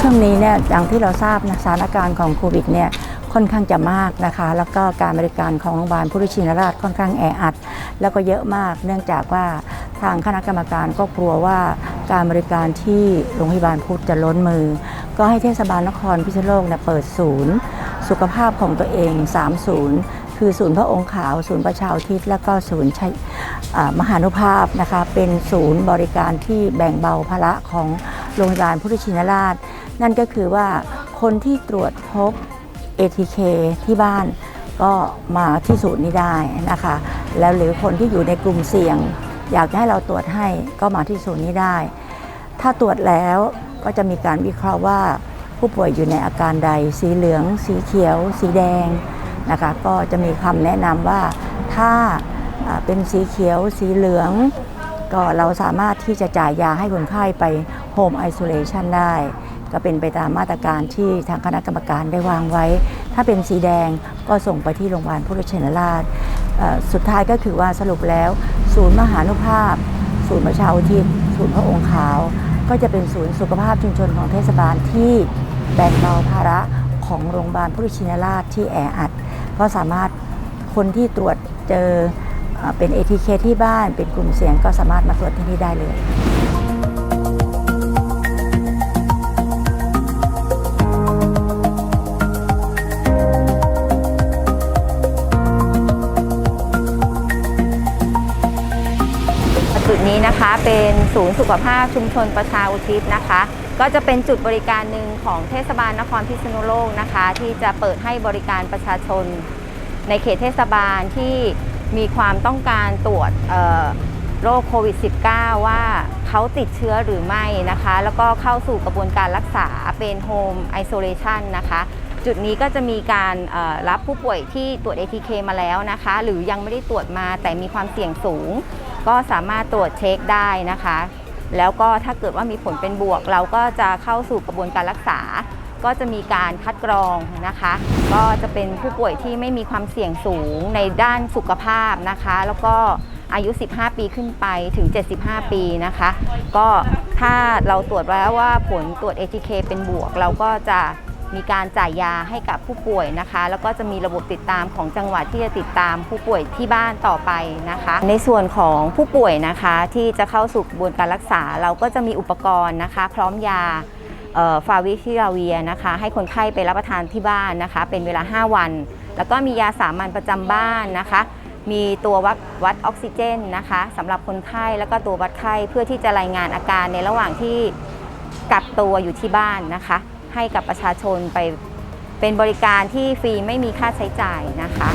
ช่วงนี้เนี่ยอย่างที่เราทราบนะสถานการณ์ของโควิดเนี่ยค่อนข้างจะมากนะคะ แล้วก็การบริการของโรงพยาบาลพุทธชินราชค่อนข้างแออัด แล้วก็เยอะมาก เนื่องจากว่าทางคณะกรรมการก็กลัวว่าการบริการที่โรงพยาบาลพุทธจะล้นมือ ก็ให้เทศบาลนครพิษณุโลกเนี่ยเปิดศูนย์ สุขภาพของตัวเอง3ศูนย์คือศูนย์พระองค์ขาว ศูนย์ประชาทิศและก็ศูนย์ชัยมหานุภาพนะคะเป็นศูนย์บริการที่แบ่งเบาภาระของโรงพยาบาลพุทธชินราช นั่นก็คือว่าคนที่ตรวจพบ ATK ที่บ้านก็มาที่ศูนย์นี้ได้นะคะ แล้วหรือคนที่อยู่ในกลุ่มเสี่ยง อยากจะให้เราตรวจให้ก็มาที่ศูนย์นี้ได้ ถ้าตรวจแล้วก็จะมีการวิเคราะห์ว่า ผู้ป่วยอยู่ในอาการใด สีเหลือง สีเขียว สีแดงนะคะ ก็จะมีคำแนะนำว่าถ้าอ่าเป็นสีเขียว สีเหลือง ก็เราสามารถที่จะจ่ายยาให้คนไข้ไปโฮมไอโซเลชันได้ ก็เป็นไปตามมาตรการที่ทางคณะกรรมการได้วางไว้ ถ้าเป็นสีแดงก็ส่งไปที่โรงพยาบาลพุทธชินราชสุดท้ายก็คือว่าสรุปแล้ว ศูนย์มหานุภาพ ศูนย์ประชาอุทิศศูนย์พระองค์ขาว ก็จะเป็นศูนย์สุขภาพชุมชนของเทศบาลที่แบ่งเบาภาระของโรงพยาบาลพุทธชินราชที่แออัด ก็สามารถคนที่ตรวจเจอเอ่อเป็น ATK ที่บ้านเป็นกลุ่มเสี่ยงก็สามารถมาตรวจที่นี่ได้เลย นี้นะคะเป็นศูนย์สุขภาพชุมชนประชาอุทิศนะคะ ก็จะเป็นจุดบริการหนึ่งของเทศบาลนครพิษณุโลกนะคะ ที่จะเปิดให้บริการประชาชน ในเขตเทศบาลที่มีความต้องการตรวจโรคโควิด -19 ว่าเขาติดเชื้อหรือไม่นะคะ แล้วก็เข้าสู่กระบวนการรักษาเป็นโฮมไอโซเลชันนะคะจุดนี้ก็จะมีการรับผู้ป่วยที่ตรวจ ATK มาแล้วนะคะ หรือยังไม่ได้ตรวจมาแต่มีความเสี่ยงสูง ก็สามารถตรวจเช็คได้นะคะ แล้วก็ถ้าเกิดว่ามีผลเป็นบวก เราก็จะเข้าสู่กระบวนการรักษา ก็จะมีการคัดกรองนะคะ ก็จะเป็นผู้ป่วยที่ไม่มีความเสี่ยงสูงในด้านสุขภาพนะคะ แล้วก็อายุ 15 ปีขึ้นไปถึง 75 ปีนะคะ ก็ถ้าเราตรวจแล้วว่าผลตรวจ ATK เป็นบวก เราก็จะ มีการจ่ายยาให้กับผู้ป่วยนะคะ แล้วก็จะมีระบบติดตามของจังหวัดที่จะติดตามผู้ป่วยที่บ้านต่อไปนะคะ ในส่วนของผู้ป่วยนะคะที่จะเข้าสู่กระบวนการรักษา เราก็จะมีอุปกรณ์นะคะ พร้อมยาฟาวิพิราเวียนะคะ ให้คนไข้ไปรับประทานที่บ้านนะคะ เป็นเวลา 5 วัน แล้วก็มียาสามัญประจำบ้านนะคะ มีตัววัดวัดออกซิเจนนะคะสำหรับคนไข้แล้วก็ตัววัดไข้เพื่อที่จะรายงานอาการในระหว่างที่กักตัวอยู่ที่บ้านนะคะ ให้กับประชาชนไปเป็นบริการที่ฟรีไม่มีค่าใช้จ่ายนะคะ